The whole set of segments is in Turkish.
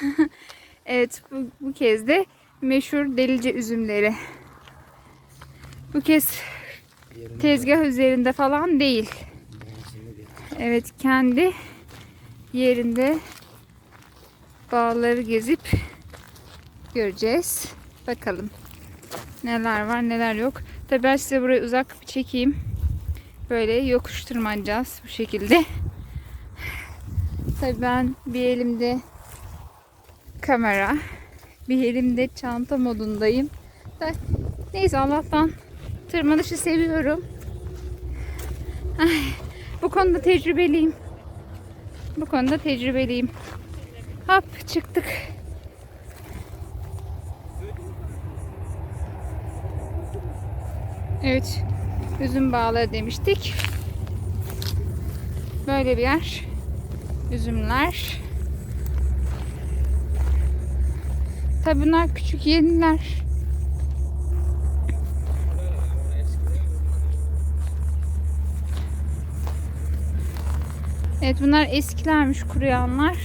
evet bu, bu kez de meşhur delice üzümleri. Bu kez tezgah üzerinde falan değil. Evet kendi yerinde bağları gezip göreceğiz. Bakalım neler var neler yok. Tabii ben size burayı uzak bir çekeyim. Böyle yokuş tırmanacağız bu şekilde. Tabii ben bir elimde kamera, bir elimde çanta modundayım. Da, neyse Allah'tan tırmanışı seviyorum. Ay, bu konuda tecrübeliyim. Bu konuda tecrübeliyim. Hop çıktık. Evet. Üzüm bağları demiştik. Böyle bir yer. Üzümler. Tabi bunlar küçük yeniler. Evet bunlar eskilermiş kuruyanlar.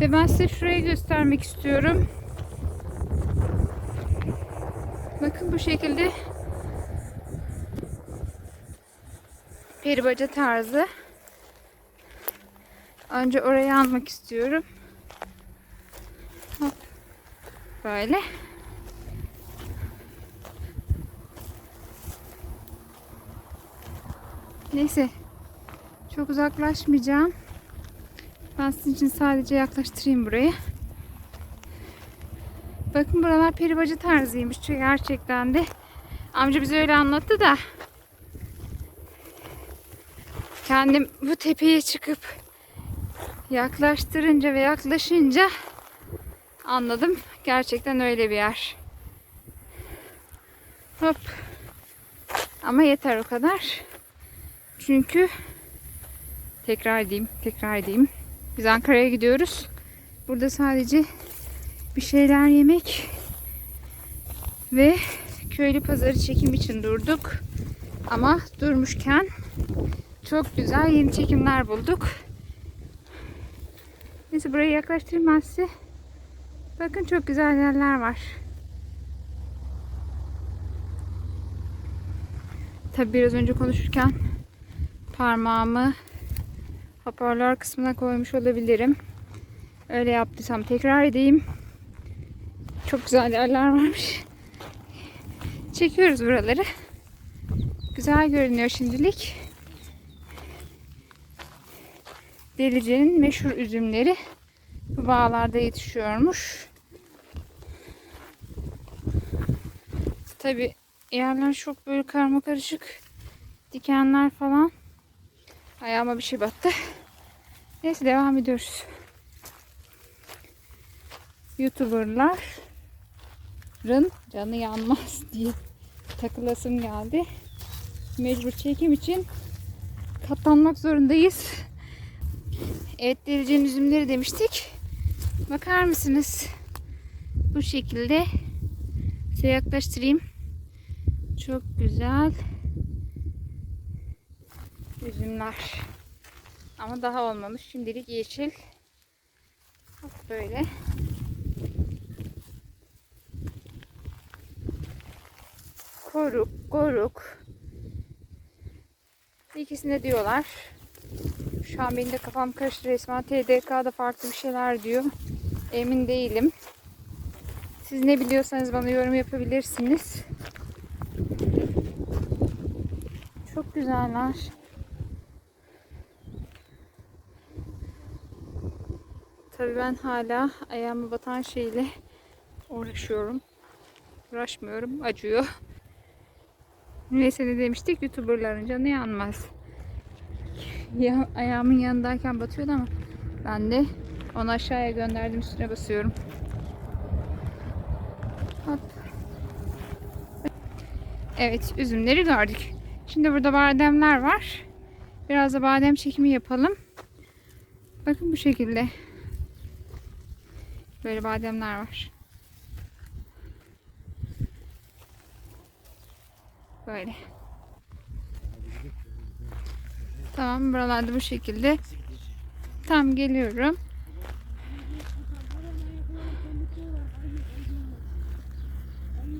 Ve ben size şurayı göstermek istiyorum. Bakın bu şekilde peribaca tarzı. Önce orayı almak istiyorum. Hop. Böyle. Neyse. Çok uzaklaşmayacağım. Ben sizin için sadece yaklaştırayım burayı. Bakın buralar peribacı tarzıymış. Çünkü gerçekten de amca bize öyle anlattı da kendim bu tepeye çıkıp yaklaştırınca ve yaklaşınca anladım. Gerçekten öyle bir yer. Hop. Ama yeter o kadar. Çünkü tekrar edeyim, tekrar edeyim. Biz Ankara'ya gidiyoruz. Burada sadece bir şeyler yemek ve köylü pazarı çekim için durduk. Ama durmuşken çok güzel yeni çekimler bulduk. Neyse burayı yaklaştırayım. Bakın çok güzel yerler var. Tabi biraz önce konuşurken parmağımı hoparlör kısmına koymuş olabilirim. Öyle yaptıysam tekrar edeyim. Çok güzel yerler varmış. Çekiyoruz buraları. Güzel görünüyor şimdilik. Delice'nin meşhur üzümleri bu bağlarda yetişiyormuş. Tabi yerler çok böyle karma karışık. Dikenler falan. Ayağıma bir şey battı. Neyse devam ediyoruz. Youtuberların canı yanmaz diye takılasım geldi. Mecbur çekim için katlanmak zorundayız. Evet derecenin üzümleri demiştik. Bakar mısınız? Bu şekilde size yaklaştırayım. Çok güzel üzümler. Ama daha olmamış. Şimdilik yeşil. Bak böyle. Koruk, koruk. İkisinde diyorlar. Şu an benim de kafam karıştı resmen. TDK'da farklı bir şeyler diyor. Emin değilim. Siz ne biliyorsanız bana yorum yapabilirsiniz. Çok güzeller. Tabii ben hala ayağıma batan şeyle uğraşıyorum. Uğraşmıyorum. Acıyor. Neyse ne demiştik? Youtuberların canı yanmaz. Ya, ayağımın yanındayken batıyordu ama ben de onu aşağıya gönderdim üstüne basıyorum. Hop. Evet üzümleri gördük. Şimdi burada bademler var. Biraz da badem çekimi yapalım. Bakın bu şekilde. Böyle bademler var. Böyle. Tamam buralarda bu şekilde. Tam geliyorum.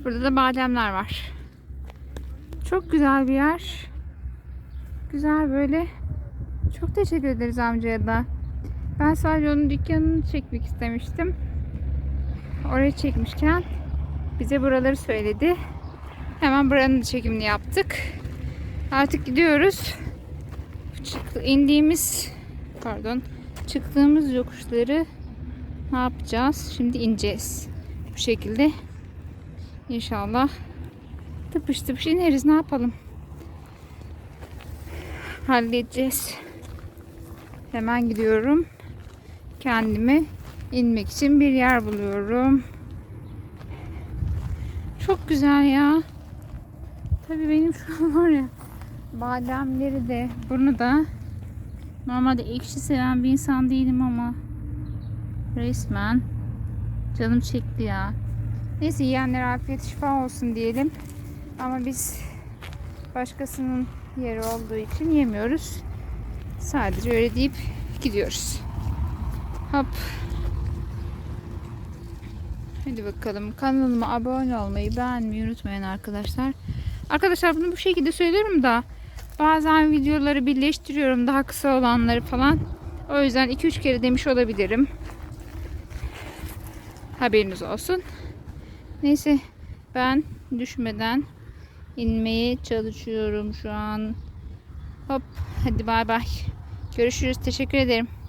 Burada da bademler var. Çok güzel bir yer. Güzel böyle. Çok teşekkür ederiz amcaya da. Ben sadece onun dükkanını çekmek istemiştim. Orayı çekmişken bize buraları söyledi. Hemen buranın çekimini yaptık. Artık gidiyoruz. Çık, indiğimiz pardon çıktığımız yokuşları ne yapacağız? Şimdi ineceğiz. Bu şekilde inşallah tıpış tıpış ineriz. Ne yapalım? Halledeceğiz. Hemen gidiyorum. Kendime inmek için bir yer buluyorum. Çok güzel ya. Tabii benim şu var ya bademleri de bunu da normalde ekşi seven bir insan değilim ama resmen canım çekti ya. Neyse yiyenlere afiyet şifa olsun diyelim. Ama biz başkasının yeri olduğu için yemiyoruz. Sadece öyle deyip gidiyoruz. Hop. Hadi bakalım. Kanalıma abone olmayı, beğenmeyi unutmayın arkadaşlar. Arkadaşlar bunu bu şekilde söylüyorum da bazen videoları birleştiriyorum daha kısa olanları falan. O yüzden 2-3 kere demiş olabilirim. Haberiniz olsun. Neyse ben düşmeden inmeye çalışıyorum şu an. Hop hadi bay bay. Görüşürüz. Teşekkür ederim.